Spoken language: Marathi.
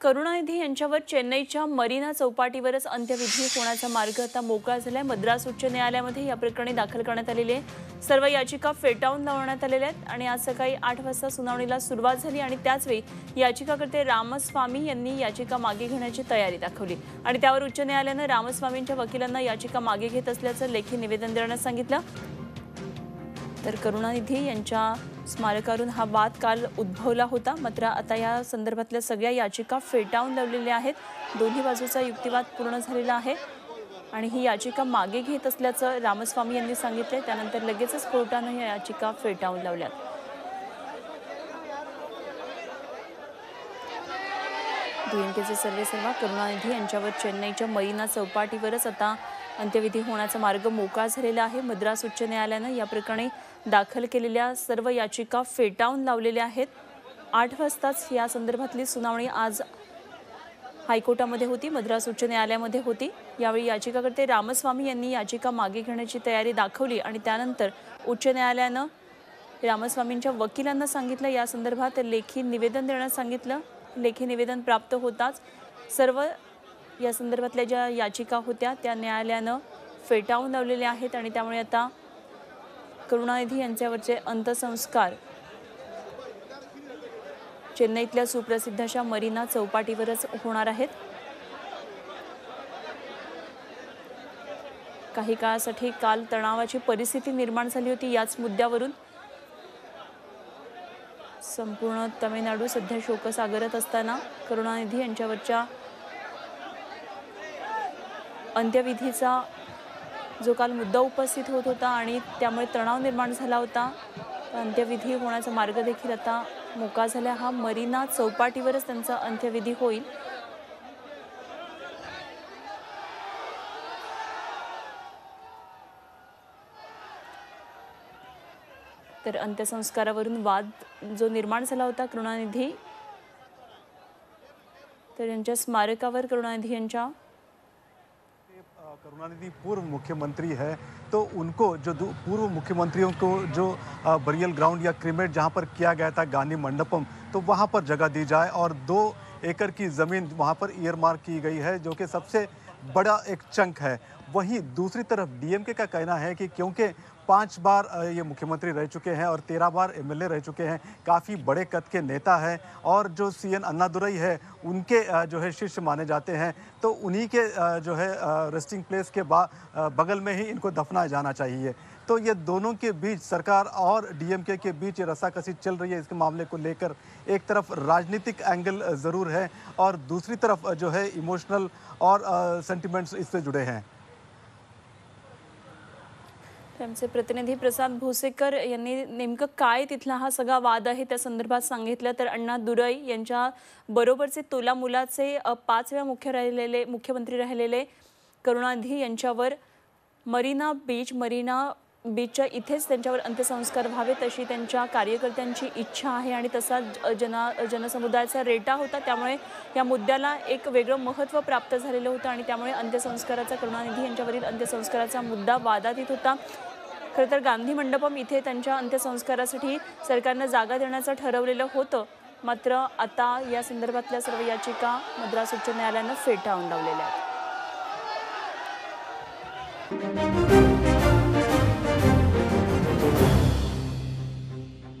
करुणानिधी यांच्यावर चेन्नईच्या मरीना चौपाटीवरच अंत्यविधी होण्याचा मार्ग आता मोकळा झालाय. मद्रास उच्च न्यायालयामध्ये या प्रकरणी दाखल करण्यात आलेली आहे. सर्व याचिका फेटाळून लावण्यात आलेल्या आहेत आणि आज सकाळी आठ वाजता सुनावणीला सुरुवात झाली आणि त्याचवेळी याचिकाकर्ते रामस्वामी यांनी याचिका मागे घेण्याची तयारी दाखवली. आणि त्यावर उच्च न्यायालयानं रामस्वामींच्या वकिलांना याचिका मागे घेत असल्याचं लेखी निवेदन देण्यास सांगितलं. तर करुणानिधी यांच्या स्मारकावरून हा वाद काल उद्भवला होता. मात्र आता या संदर्भातल्या सगळ्या याचिका फेटाळून लावलेल्या आहेत. दोन्ही बाजूचा युक्तिवाद पूर्ण झालेला आहे आणि ही याचिका मागे घेत असल्याचं रामस्वामी यांनी सांगितलंय. त्यानंतर लगेचच कोर्टानं या याचिका फेटाळून लावल्यात. डीएमकेचे सर्वेसर्वा करुणानिधी यांच्यावर चेन्नईच्या मरीना चौपाटीवरच आता अंत्यविधी होण्याचा मार्ग मोकळा झालेला आहे. मद्रास उच्च न्यायालयानं या प्रकरणी दाखल केलेल्या सर्व याचिका फेटाळून लावलेल्या आहेत. आठ वाजताच या संदर्भातली सुनावणी आज हायकोर्टामध्ये होती मद्रास उच्च न्यायालयामध्ये होती. यावेळी याचिकाकर्ते रामस्वामी यांनी याचिका मागे घेण्याची तयारी दाखवली आणि त्यानंतर उच्च न्यायालयानं रामस्वामींच्या वकिलांना सांगितलं. या संदर्भात लेखी निवेदन देण्यास सांगितलं. लेखी निवेदन प्राप्त होताच सर्व या संदर्भातल्या ज्या याचिका होत्या त्या न्यायालयानं फेटाळून लावलेल्या आहेत आणि त्यामुळे आता करुणानिधी यांच्यावरचे अंत्यसंस्कार चेन्नईतल्या सुप्रसिद्ध अशा मरीना चौपाटीवरच होणार आहेत. काही काळासाठी काल तणावाची परिस्थिती निर्माण झाली होती याच मुद्द्यावरून संपूर्ण तमिळनाडू सध्या शोकसागरत असताना करुणानिधी यांच्यावरच्या अंत्यविधीचा जो काल मुद्दा उपस्थित होत होता आणि त्यामुळे तणाव निर्माण झाला होता अंत्यविधी होण्याचा मार्ग देखील आता मोका झाला हा मरीना चौपाटीवरच त्यांचा अंत्यविधी होईल. तर अंत्यसंस्कारावरून वाद जो निर्माण झाला होता करुणानिधी तर यांच्या स्मारकावर करुणानिधी यांच्या करुणानिधि पूर्व मुख्यमंत्री है तो उनको जो पूर्व मुख्यमंत्रियों को जो बरियल ग्राउंड या क्रिमेट जहाँ पर किया गया था गांधी मंडपम तो वहाँ पर जगह दी जाए और दो एकड़ की ज़मीन वहाँ पर ईयर मार्क की गई है, जो कि सबसे बड़ा एक चंक है। वहीं दूसरी तरफ़ डीएमके का कहना है कि क्योंकि पाँच बार ये मुख्यमंत्री रह चुके हैं और तेरह बार एमएलए रह चुके हैं, काफ़ी बड़े कद के नेता हैं और जो सी एन अन्नादुरई है, उनके जो है शिष्य माने जाते हैं। तो उन्हीं के जो है रेस्टिंग प्लेस के बगल में ही इनको दफनाया जाना चाहिए। तो ये दोनों के बीच सरकार और डीएमके के बीच ये रस्साकसी चल रही है, इसके मामले को लेकर एक तरफ़ राजनीतिक एंगल ज़रूर है और दूसरी तरफ़ जो है इमोशनल और सेंटिमेंट्स इससे जुड़े हैं। आमचे प्रतिनिधी प्रसाद भोसेकर यांनी नेमकं काय तिथला हा सगळा वाद आहे त्या संदर्भात सांगितलं. तर अण्णा दुरई यांच्या बरोबरचे तोला मुलाचे पाच वेळा मुख्य राहिलेले मुख्यमंत्री राहिलेले करुणानिधी यांच्यावर मरीना बीच मरीना बीचच्या इथेच त्यांच्यावर अंत्यसंस्कार व्हावेत अशी त्यांच्या कार्यकर्त्यांची इच्छा आहे आणि तसा जना जनसमुदायाचा रेटा होता. त्यामुळे या मुद्द्याला एक वेगळं महत्त्व प्राप्त झालेलं होतं आणि त्यामुळे अंत्यसंस्काराचा करुणानिधी यांच्यावरील अंत्यसंस्काराचा मुद्दा वादातीत होता. खरं तर गांधी मंडपम इथे त्यांच्या अंत्यसंस्कारासाठी सरकारनं जागा देण्याचं ठरवलेलं होतं. मात्र आता या संदर्भातल्या सर्व याचिका मद्रास उच्च न्यायालयानं फेटाळून लावलेल्या आहेत.